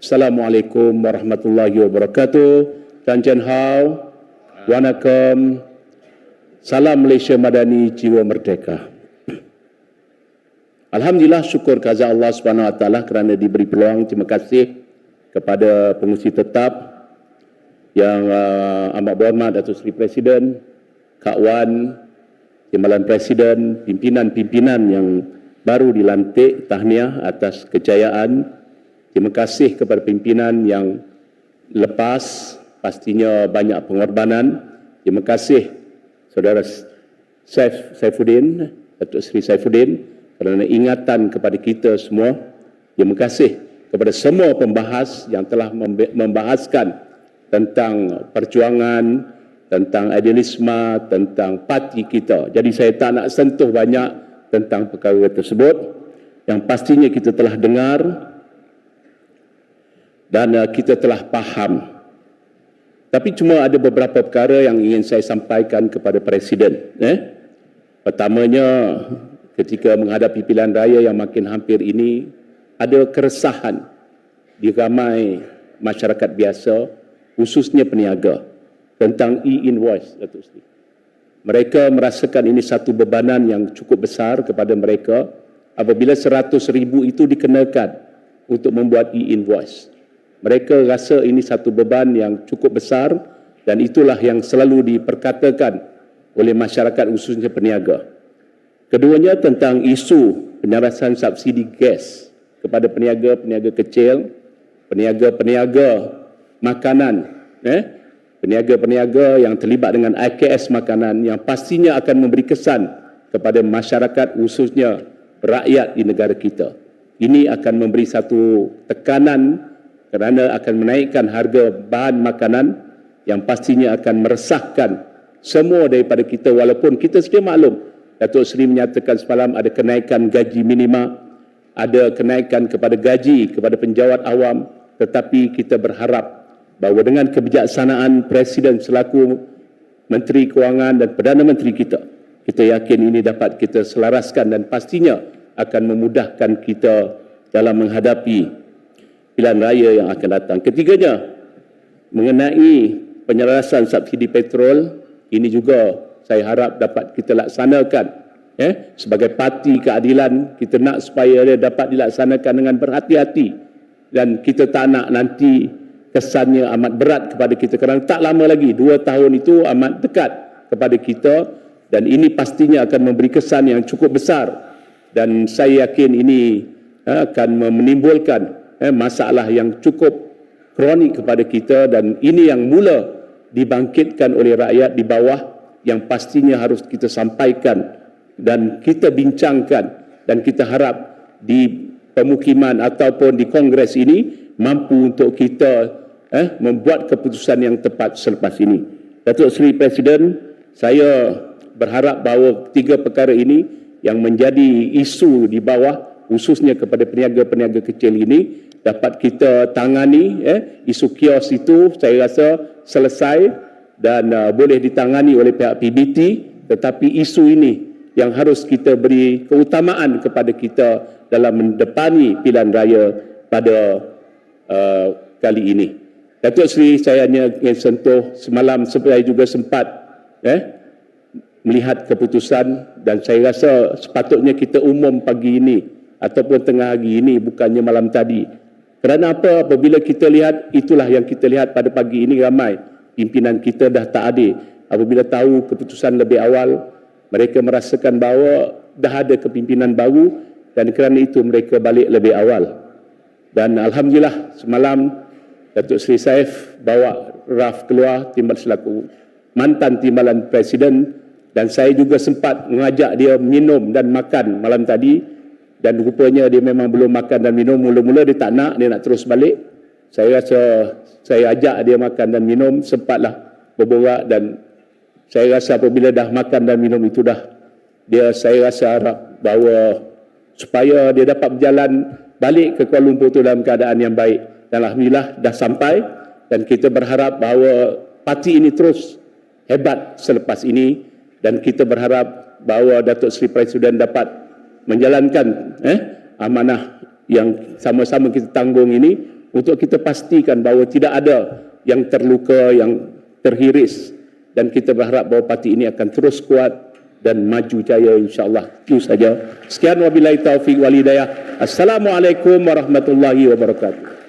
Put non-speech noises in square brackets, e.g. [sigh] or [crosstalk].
Assalamualaikum warahmatullahi wabarakatuh. Tan Chen Hao, Wanakum, Salam Malaysia Madani, Jiwa Merdeka. [clears throat] Alhamdulillah syukur kaza Allah Subhanahu Wa Taala kerana diberi peluang. Terima kasih kepada pengurusi tetap yang uh, amat berhormat Datuk Seri Presiden, Kak Wan, Timbalan Presiden, pimpinan-pimpinan yang baru dilantik tahniah atas kejayaan. Terima kasih kepada pimpinan yang lepas pastinya banyak pengorbanan. Terima kasih Saudara Saif Saifuddin, Datuk Seri Saifuddin kerana ingatan kepada kita semua. Terima kasih kepada semua pembahas yang telah membahaskan tentang perjuangan, tentang idealisme, tentang parti kita. Jadi saya tak nak sentuh banyak tentang perkara tersebut. Yang pastinya kita telah dengar dan uh, kita telah faham. Tapi cuma ada beberapa perkara yang ingin saya sampaikan kepada Presiden. Eh? Pertamanya, ketika menghadapi pilihan raya yang makin hampir ini, ada keresahan di ramai masyarakat biasa, khususnya peniaga, tentang e-invoice. Mereka merasakan ini satu bebanan yang cukup besar kepada mereka apabila 100 ribu itu dikenakan untuk membuat e-invoice. Mereka rasa ini satu beban yang cukup besar dan itulah yang selalu diperkatakan oleh masyarakat khususnya peniaga. Keduanya tentang isu penyerasan subsidi gas kepada peniaga-peniaga kecil, peniaga-peniaga makanan, eh? peniaga-peniaga yang terlibat dengan IKS makanan yang pastinya akan memberi kesan kepada masyarakat khususnya rakyat di negara kita. Ini akan memberi satu tekanan kerana akan menaikkan harga bahan makanan yang pastinya akan meresahkan semua daripada kita. Walaupun kita sedia maklum Datuk Seri menyatakan semalam ada kenaikan gaji minima, ada kenaikan kepada gaji kepada penjawat awam, tetapi kita berharap bahawa dengan kebijaksanaan Presiden selaku Menteri Kewangan dan Perdana Menteri kita, kita yakin ini dapat kita selaraskan dan pastinya akan memudahkan kita dalam menghadapi pilihan raya yang akan datang. Ketiganya, mengenai penyelarasan subsidi petrol, ini juga saya harap dapat kita laksanakan eh sebagai parti keadilan. Kita nak supaya dia dapat dilaksanakan dengan berhati-hati. Dan kita tak nak nanti kesannya amat berat kepada kita kerana tak lama lagi dua tahun itu amat dekat kepada kita. Dan ini pastinya akan memberi kesan yang cukup besar. Dan saya yakin ini eh, akan menimbulkan eh, masalah yang cukup kronik kepada kita dan ini yang mula dibangkitkan oleh rakyat di bawah yang pastinya harus kita sampaikan dan kita bincangkan dan kita harap di pemukiman ataupun di kongres ini mampu untuk kita eh, membuat keputusan yang tepat selepas ini. Datuk Seri Presiden, saya berharap bahawa tiga perkara ini yang menjadi isu di bawah khususnya kepada peniaga-peniaga kecil ini dapat kita tangani eh, isu kios itu saya rasa selesai dan uh, boleh ditangani oleh pihak PBT tetapi isu ini yang harus kita beri keutamaan kepada kita dalam mendepani pilihan raya pada uh, kali ini. Datuk Seri saya hanya ingin sentuh semalam saya juga sempat eh, melihat keputusan dan saya rasa sepatutnya kita umum pagi ini ataupun tengah hari ini bukannya malam tadi. Kerana apa? Apabila kita lihat itulah yang kita lihat pada pagi ini ramai. Pimpinan kita dah tak adil apabila tahu keputusan lebih awal mereka merasakan bahawa dah ada kepimpinan baru dan kerana itu mereka balik lebih awal. Dan Alhamdulillah semalam Datuk Seri Saif bawa RAF keluar timbal selaku mantan timbalan Presiden dan saya juga sempat mengajak dia minum dan makan malam tadi dan rupanya dia memang belum makan dan minum. Mula-mula dia tak nak dia nak terus balik. Saya rasa saya ajak dia makan dan minum sempatlah berborak dan saya rasa apabila dah makan dan minum itu dah dia saya rasa harap bahawa supaya dia dapat berjalan balik ke Kuala Lumpur itu dalam keadaan yang baik. Dan Alhamdulillah dah sampai dan kita berharap bahawa parti ini terus hebat selepas ini. Dan kita berharap bahawa Datuk Seri Presiden dapat menjalankan eh, amanah yang sama-sama kita tanggung ini untuk kita pastikan bahawa tidak ada yang terluka, yang terhiris dan kita berharap bahawa parti ini akan terus kuat dan maju jaya insyaAllah. Itu saja. Sekian wabillahi taufiq walidayah. Assalamualaikum warahmatullahi wabarakatuh.